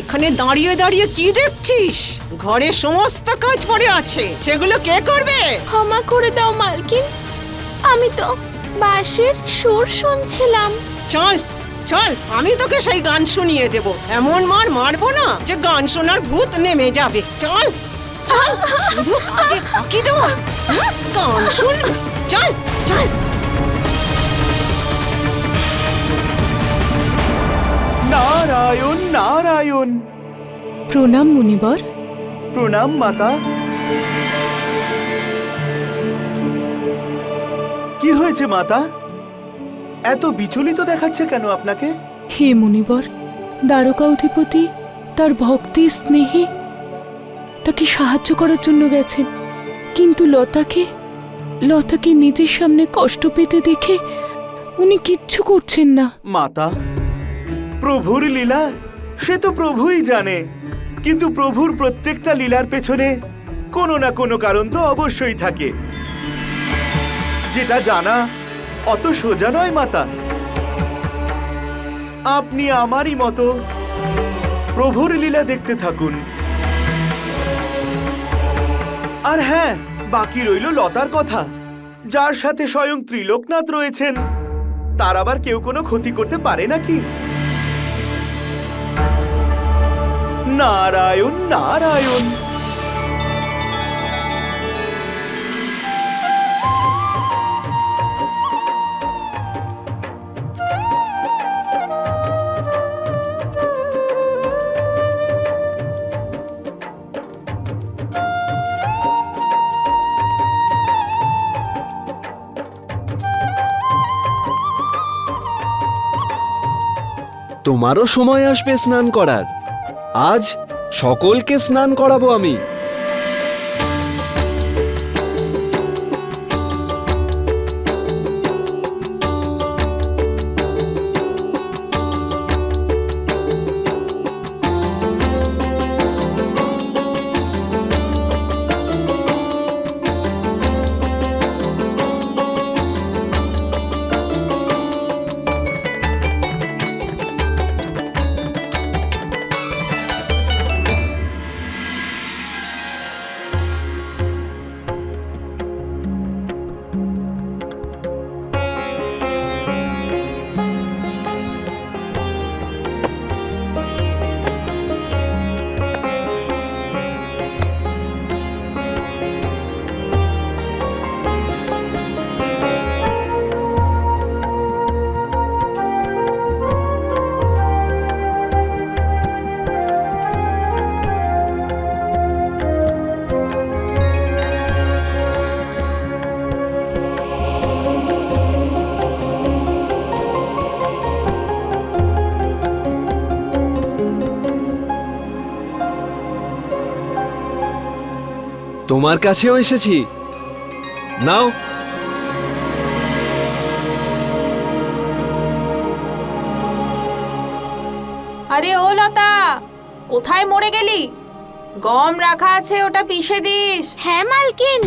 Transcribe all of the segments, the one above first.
এখানে দাঁড়িয়ে দাঁড়িয়ে কি দেখছিস? ঘরে সমস্ত কাজ পড়ে আছে। সেগুলো কে করবে? ক্ষমা করে দাও মালকিন। আমি তো বাঁশির সুর শুনছিলাম। চল চল আমি তোকে সেই গান শুনিয়ে দেব। এমন মার মারবো না যে গান শোনার ভূত নেমে যাবে। চল চল শুধু কাজে ফাঁকি দেওয়া। গান শুনবি চল চল। নারায়ণ নারায়ণ। প্রণাম মুনিবর। প্রণাম মাতা। কি হয়েছে মাতা? এত বিচলিত দেখাচ্ছে কেন আপনাকে? হে মুনিবর দ্বারকা অধিপতি তার ভক্তি স্নেহে তাকে সাহায্য করার জন্য গেছেন। কিন্তু লতাকে লতাকে নিজের সামনে কষ্ট পেতে দেখে উনি কিচ্ছু করছেন না। মাতা প্রভুর লীলা, সে তো প্রভুই জানে। কিন্তু প্রভুর প্রত্যেকটা লীলার পেছনে কোনো না কোনো কারণ তো অবশ্যই থাকে। যেটা জানা, অত সোজা নয় মাতা। আপনি আমারই মতো প্রভুর লীলা দেখতে থাকুন। আর হ্যাঁ বাকি রইল লতার কথা। যার সাথে স্বয়ং ত্রিলোকনাথ রয়েছেন, তার আবার কেউ কোনো ক্ষতি করতে পারে নাকি? নারায়ণ নারায়ণ। তোমারও সময় আসবে স্নান করার। আজ সকলকে স্নান করাবো আমি। তোমার কাছেও এসেছি। নাও। আরে ও লতা কোথায় মরে গেলি? গম রাখা আছে ওটা পিষে দিস। হ্যাঁ মালকিন।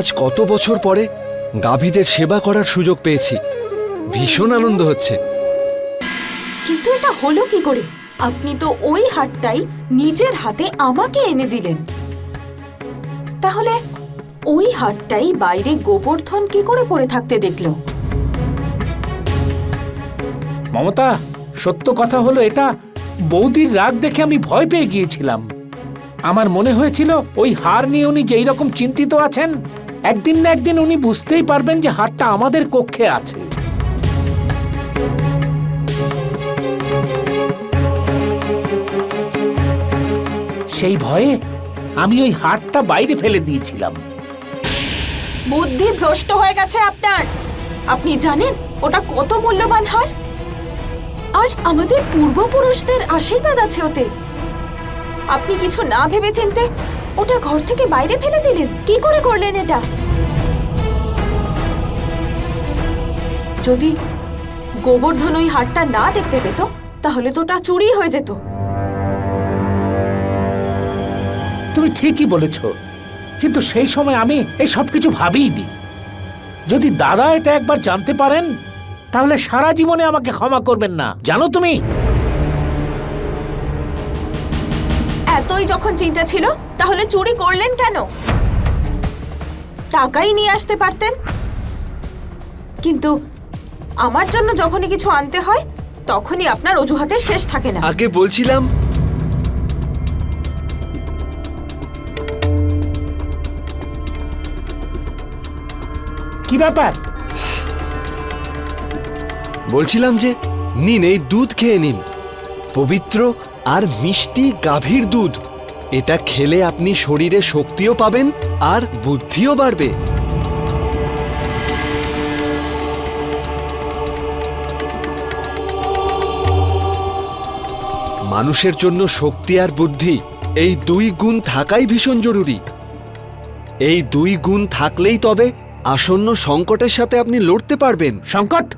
আজ কত বছর পরে গাভীদের সেবা করার সুযোগ পেয়েছি। ভীষণ আনন্দ হচ্ছে। কিন্তু এটা হলো কি করে? আপনি তো ওই হাটটাই নিজের হাতে আমাকে এনে দিলেন। তাহলে ওই হাটটাই বাইরে গোবর্ধন কি করে পড়ে থাকতে দেখল? মমতা সত্য কথা হলো এটা। বৌদির রাগ দেখে আমি ভয় পেয়ে গিয়েছিলাম। আমার মনে হয়েছিল ওই হার নিয়ে উনি যেই রকম চিন্তিত আছেন একদিন না একদিন উনি বুঝতেই পারবেন যে হারটা আমাদের কক্ষে আছে। সেই ভয়ে আমি ওই হারটা বাইরে ফেলে দিয়েছিলাম। বুদ্ধি ভ্রষ্ট হয়ে গেছে আপনার। আপনি জানেন ওটা কত মূল্যবান হার? আর আমাদের পূর্বপুরুষদের আশীর্বাদ আছে ওতে। আপনি কিছু না ভেবে চিনতে ওটা ঘর থেকে বাইরে ফেলে দিলেন। কি করে করলেন এটা? যদি গোবর্ধন ওই হাটটা না দেখতে পেত, তাহলে তো ওটা চুরি হয়ে যেত। তুমি ঠিকই বলেছ, কিন্তু সেই সময় আমি এই সব কিছু ভাবিনি যদি দাদা এটা একবার জানতে পারেন, তাহলে সারা জীবনে আমাকে ক্ষমা করবেন না। জানো তুমি? এতই যখন চিন্তা ছিল তাহলে চুরি করলেন কেন? টাকাই নিয়ে আসতে পারতেন। কিন্তু আমার জন্য যখনই কিছু আনতে হয় তখনই আপনার অজুহাতের শেষ থাকে না। আগে বলছিলাম কি ব্যাপার? বলছিলাম যে নিন এই দুধ খেয়ে নিন। পবিত্র আর মিষ্টি গাভীর দুধ। এটা খেলে আপনি শরীরে শক্তিও পাবেন আর বুদ্ধিও বাড়বে। মানুষের জন্য শক্তি আর বুদ্ধি এই দুই গুণ থাকাই ভীষণ জরুরি। এই দুই গুণ থাকলেই তবে আসন্ন সংকটের সাথে আপনি লড়তে পারবেন। সংকট?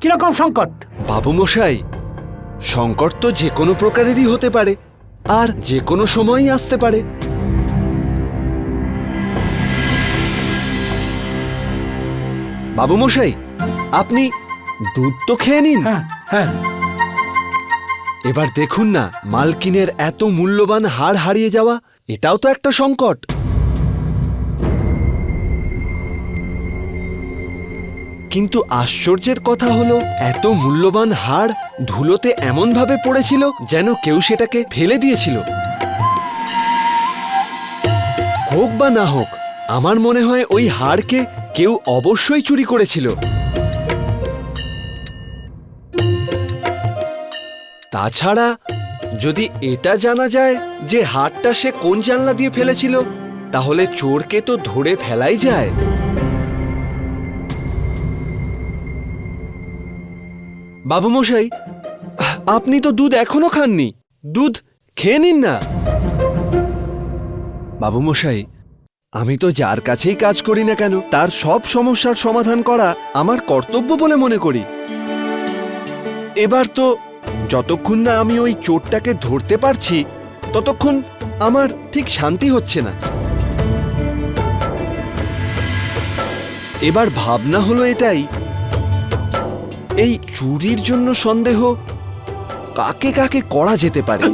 কীরকম সংকট? বাবু মশাই সংকট তো যে কোনো প্রকারেরই হতে পারে আর যে কোনো সময়ই আসতে পারে। বাবু মশাই আপনি দুধ তো খেয়ে নিন। হ্যাঁ হ্যাঁ। এবার দেখুন না মালকিনের এত মূল্যবান হার হারিয়ে যাওয়া এটাও তো একটা সংকট। কিন্তু আশ্চর্যের কথা হলো এত মূল্যবান হার ধুলোতে এমনভাবে পড়েছিল যেন কেউ সেটাকে ফেলে দিয়েছিল। হোক বা না হোক, আমার মনে হয় ওই হারকে কেউ অবশ্যই চুরি করেছিল। তাছাড়া, যদি এটা জানা যায় যে হারটা সে কোন জানলা দিয়ে ফেলেছিল, তাহলে চোরকে তো ধরে ফেলাই যায়। বাবু মশাই আপনি তো দুধ এখনও খাননি। দুধ খেয়ে নিন না। বাবু মশাই আমি তো যার কাছেই কাজ করি না কেন, তার সব সমস্যার সমাধান করা আমার কর্তব্য বলে মনে করি। এবার তো যতক্ষণ না আমি ওই চোরটাকে ধরতে পারছি, ততক্ষণ আমার ঠিক শান্তি হচ্ছে না। এবার ভাবনা হলো এটাই, এই চুরির জন্য সন্দেহ কাকে কাকে করা যেতে পারে?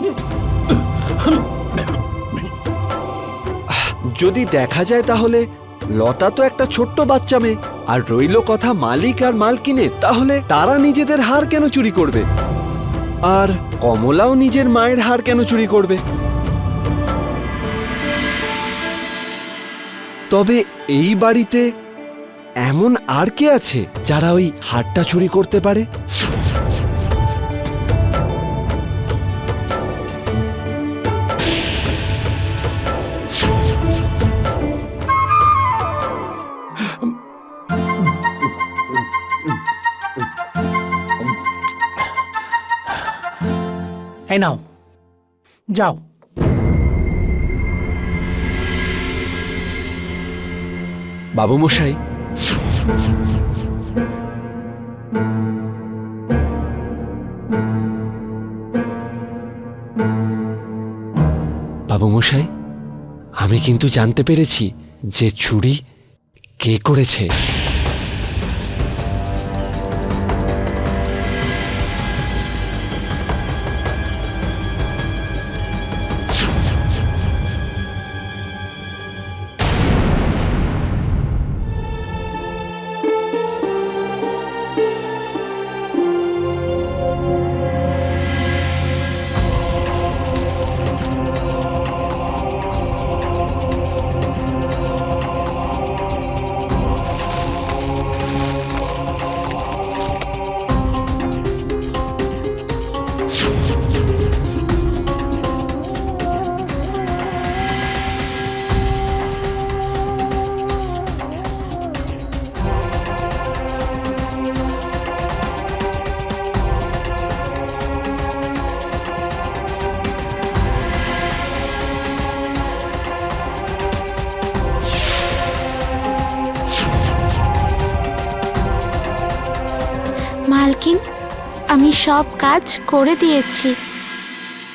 যদি দেখা যায় তাহলে, লতা তো একটা ছোট্ট বাচ্চা মেয়ে, আর রইল কথা মালিক আর মালকিনের, তাহলে তারা নিজেদের হার কেন চুরি করবে? আর কমলাও নিজের মায়ের হার কেন চুরি করবে? তবে এই বাড়িতে এমন আর কে আছে যারা ওই হারটা চুরি করতে পারে? এই নাও। যাও। বাবু মশাই বাবু মশাই আমি কিন্তু জানতে পেরেছি যে চুরি কে করেছে। সব কাজ করে দিয়েছি।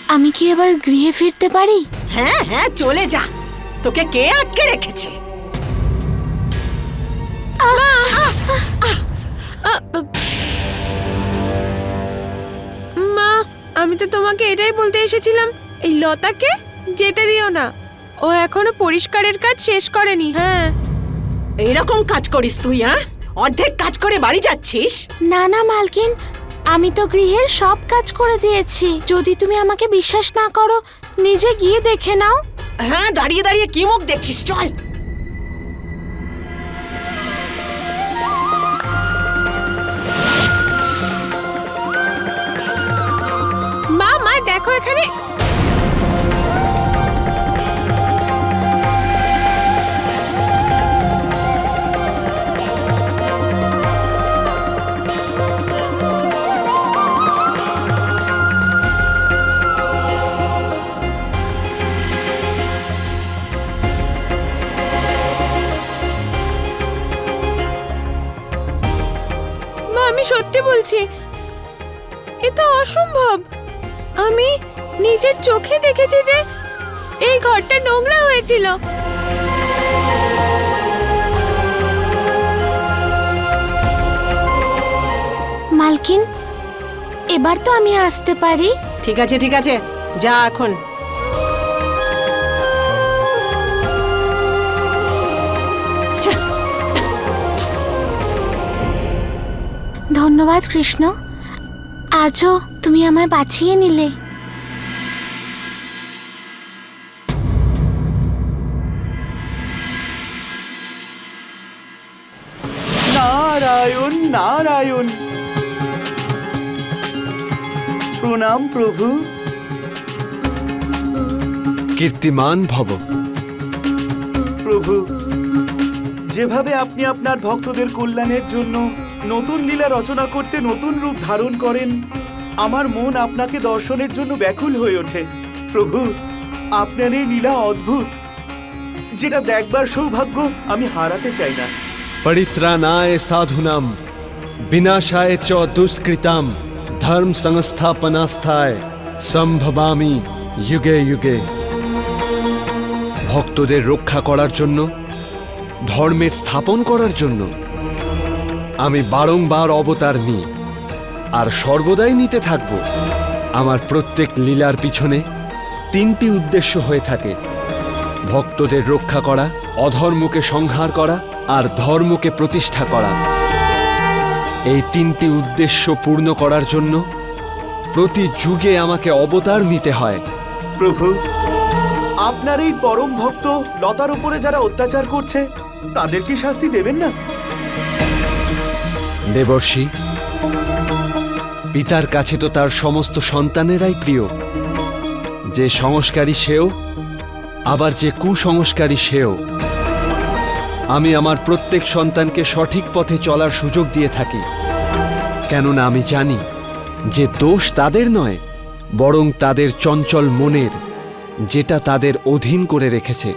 আমি কি এবার গৃহে ফিরতে পারি? হ্যাঁ হ্যাঁ চলে যা। তোকে কে আটকে রেখেছে? মা আমি তো তোমাকে এটাই বলতে এসেছিলাম। এই লতাকে যেতে দিও না। ও এখনও পরিষ্কারের কাজ শেষ করেনি হ্যাঁ। এইরকম কাজ করিস তুই হ্যাঁ? অর্ধেক কাজ করে বাড়ি যাচ্ছিস? না না মালকিন। আমি তো গৃহের সব কাজ করে দিয়েছি। যদি তুমি আমাকে বিশ্বাস না করো নিজে গিয়ে দেখে নাও। হ্যাঁ দাঁড়িয়ে দাঁড়িয়ে কি মুখ দেখছিস? চল। মা মা দেখো এখানে। হয়েছিল। মালকিন এবার তো আমি আসতে পারি। ঠিক আছে ঠিক আছে। যা এখন। ধন্যবাদ কৃষ্ণ। আজও তুমি আমায় বাঁচিয়ে নিলে। নারায়ণ নারায়ণ। প্রণাম প্রভু। কীর্তিমান ভব। প্রভু যেভাবে আপনি আপনার ভক্তদের কল্যাণের জন্য নতুন লীলা রচনা করতে নতুন রূপ ধারণ করেন আমার মন আপনাকে দর্শনের জন্য ব্যাকুল হয়ে ওঠে। প্রভু আপনার এই লীলা অদ্ভুত যেটা দেখবার সৌভাগ্য আমি হারাতে চাই না। পরিত্রাণায় সাধুনাম বিনাশায় চ দুষ্কৃতাম ধর্ম সংস্থাপনাস্থায় সম্ভবামি যুগে যুগে ভক্তদের রক্ষা করার জন্য, ধর্মের স্থাপন করার জন্য, আমি বারংবার অবতার নিই, আর সর্বদাই নিতে থাকব। আমার প্রত্যেক লীলার পিছনে তিনটি উদ্দেশ্য হয়ে থাকে। ভক্তদের রক্ষা করা, অধর্মকে সংহার করা আর ধর্মকে প্রতিষ্ঠা করা। এই তিনটি উদ্দেশ্য পূর্ণ করার জন্য প্রতি যুগে আমাকে অবতার নিতে হয়। প্রভু আপনার এই পরম ভক্ত লতার উপরে যারা অত্যাচার করছে তাদের কি শাস্তি দেবেন না? দেবর্ষি পিতার কাছে তো তার সমস্ত সন্তানেরাই প্রিয়। যে সংস্কারী সেও আবার যে কুসংস্কারী সেও। আমি আমার প্রত্যেক সন্তানকে সঠিক পথে চলার সুযোগ দিয়ে থাকি। কেননা আমি জানি যে দোষ তাদের নয়, বরং তাদের চঞ্চল মনের, যেটা তাদের অধীন করে রেখেছে।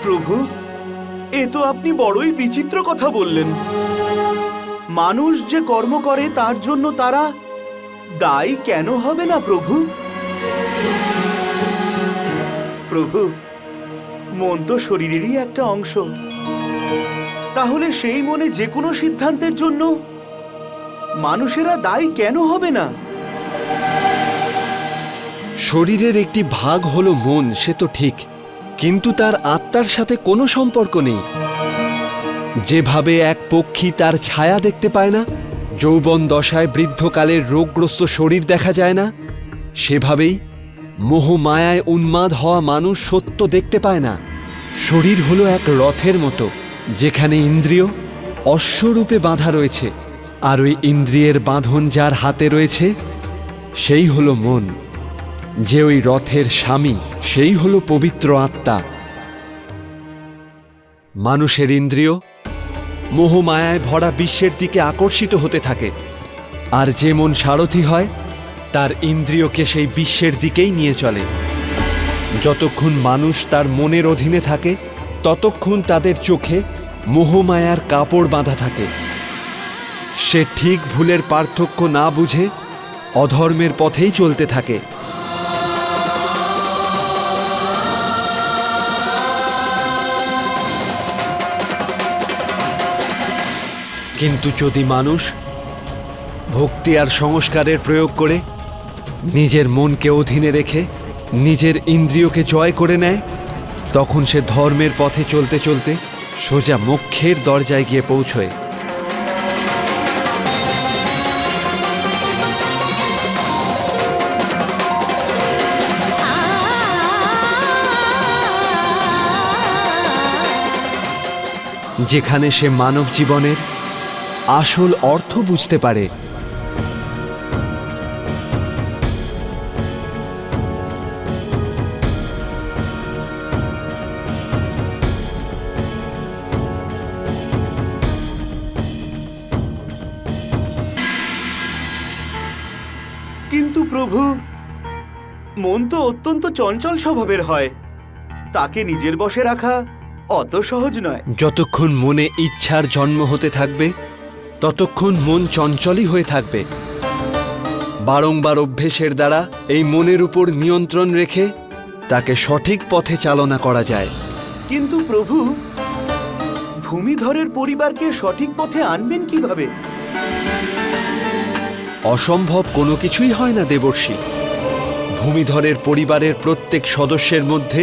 প্রভু, এ তো আপনি বড়ই বিচিত্র কথা বললেন। মানুষ যে কর্ম করে তার জন্য তারা দায়ী কেন হবে না প্রভু? প্রভু মন তো শরীরেরই একটা অংশ। তাহলে সেই মনে যে কোনো সিদ্ধান্তের জন্য মানুষেরা দায়ী কেন হবে না? শরীরের একটি ভাগ হলো মন, সে তো ঠিক, কিন্তু তার আত্মার সাথে কোনো সম্পর্ক নেই। যেভাবে এক পক্ষী তার ছায়া দেখতে পায় না, যৌবন দশায় বৃদ্ধকালের রোগগ্রস্ত শরীর দেখা যায় না, সেভাবেই মোহ মায়ায় উন্মাদ হওয়া মানুষ সত্য দেখতে পায় না। শরীর হলো এক রথের মতো, যেখানে ইন্দ্রিয় অশ্বরূপে বাঁধা রয়েছে, আর ওই ইন্দ্রিয়ের বাঁধন যার হাতে রয়েছে, সেই হলো মন। যে ওই রথের স্বামী, সেই হলো পবিত্র আত্মা। মানুষের ইন্দ্রিয় মোহমায়ায় ভরা বিশ্বের দিকে আকর্ষিত হতে থাকে, আর যে মন সারথি হয় তার ইন্দ্রিয়কে সেই বিশ্বের দিকেই নিয়ে চলে। যতক্ষণ মানুষ তার মনের অধীনে থাকে, ততক্ষণ তাদের চোখে মোহমায়ার কাপড় বাঁধা থাকে। সে ঠিক ভুলের পার্থক্য না বুঝে অধর্মের পথেই চলতে থাকে। কিন্তু যদি মানুষ ভক্তি আর সংস্কারের প্রয়োগ করে নিজের মনকে অধীনে রেখে, নিজের ইন্দ্রিয়কে জয় করে নেয়, তখন সে ধর্মের পথে চলতে চলতে সোজা মোক্ষের দরজায় গিয়ে পৌঁছয়। যেখানে সে মানব জীবনের আসল অর্থ বুঝতে পারে তো অত্যন্ত চঞ্চল স্বভাবের হয়। তাকে নিজের বশে রাখা অত সহজ নয়। যতক্ষণ মনে ইচ্ছার জন্ম হতে থাকবে ততক্ষণ মন চঞ্চলই হয়ে থাকবে। বারংবার অভ্যেসের দ্বারা এই মনের উপর নিয়ন্ত্রণ রেখে তাকে সঠিক পথে চালনা করা যায়। কিন্তু প্রভু ভূমিধরের পরিবারকে সঠিক পথে আনবেন কীভাবে? অসম্ভব কোনো কিছুই হয় না দেবর্ষী। ভূমিধরের পরিবারের প্রত্যেক সদস্যের মধ্যে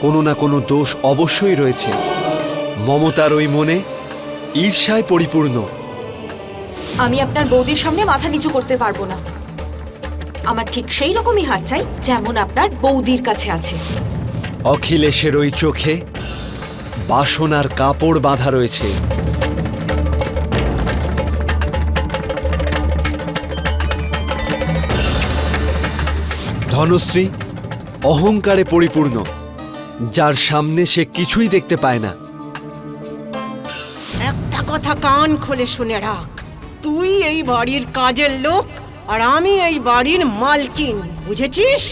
কোনো না কোনো দোষ অবশ্যই রয়েছে। মমতার ওই মনে ঈর্ষায় পরিপূর্ণ। আমি আপনার বৌদির সামনে মাথা নিচু করতে পারব না। আমার ঠিক সেই রকমই হার চাই যেমন আপনার বৌদির কাছে আছে। অখিলেশের ওই চোখে বাসনার কাপড় বাঁধা রয়েছে। ধনশ্রী অহংকারে পরিপূর্ণ যার সামনে সে কিছুই দেখতে পায় না। একটা কথা কান খুলে শুনে রাখ। তুই এই বাড়ির কাজের লোক আর আমি এই বাড়ির মালকিন বুঝেছিস?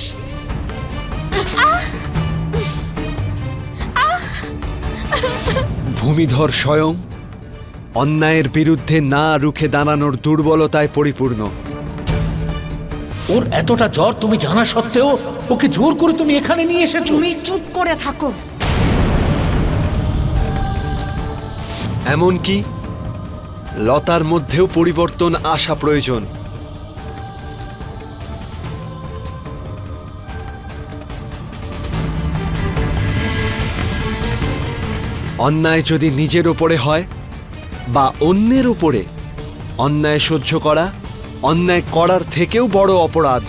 ভূমিধর স্বয়ং অন্যায়ের বিরুদ্ধে না রুখে দাঁড়ানোর দুর্বলতায় পরিপূর্ণ। ওর এতটা জ্বর তুমি জানা সত্ত্বেও ওকে জোর করে তুমি এখানে নিয়ে এসেছ। তুমি চুপ করে থাকো। এমনকি লতার মধ্যেও পরিবর্তন আসা প্রয়োজন। অন্যায় যদি নিজের ওপরে হয় বা অন্যের ওপরে অন্যায় সহ্য করা অন্যায় করার থেকেও বড় অপরাধ।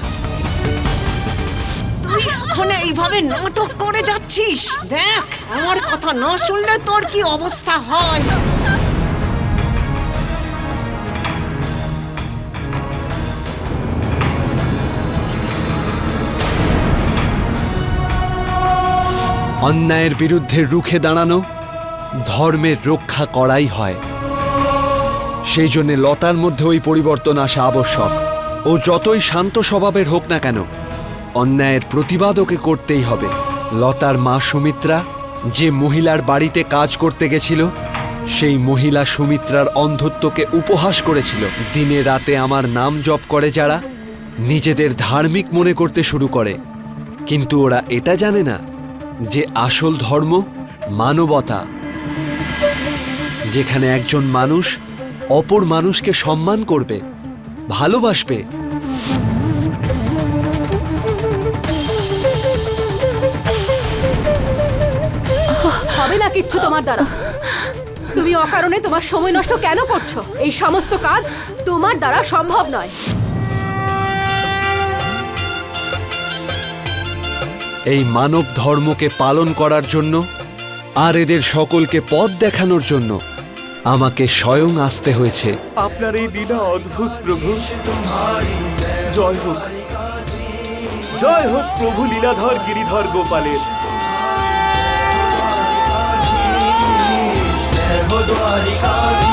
এখন এইভাবে নাটক করে যাচ্ছিস? দেখ আমার কথা না শুনলে তোর কি অবস্থা হয়? অন্যায়ের বিরুদ্ধে রুখে দাঁড়ানো ধর্মের রক্ষা করাই হয়। সেই জন্য লতার মধ্যে ওই পরিবর্তন আসা আবশ্যক। ও যতই শান্ত স্বভাবের হোক না কেন, অন্যায়ের প্রতিবাদ ওকে করতেই হবে। লতার মা সুমিত্রা যে মহিলার বাড়িতে কাজ করতে গেছিল, সেই মহিলা সুমিত্রার অন্ধত্বকে উপহাস করেছিল। দিনে রাতে আমার নাম জপ করে যারা, নিজেদের ধার্মিক মনে করতে শুরু করে। কিন্তু ওরা এটা জানে না যে আসল ধর্ম মানবতা। যেখানে একজন মানুষ অপর মানুষকে সম্মান করবে ভালোবাসবে। হবে না কিচ্ছু তোমার দ্বারা। তুমি অকারণে তোমার সময় নষ্ট কেন করছ? এই সমস্ত কাজ তোমার দ্বারা সম্ভব নয়। এই মানব ধর্মকে পালন করার জন্য আর এদের সকলকে পথ দেখানোর জন্য আমাকে স্বয়ং আসতে হয়েছে। আপনার এই লীলা অদ্ভুত প্রভু। জয় হোক। জয় হোক প্রভু লীলাধর গিরিধর গোপালের। দ্বারিকা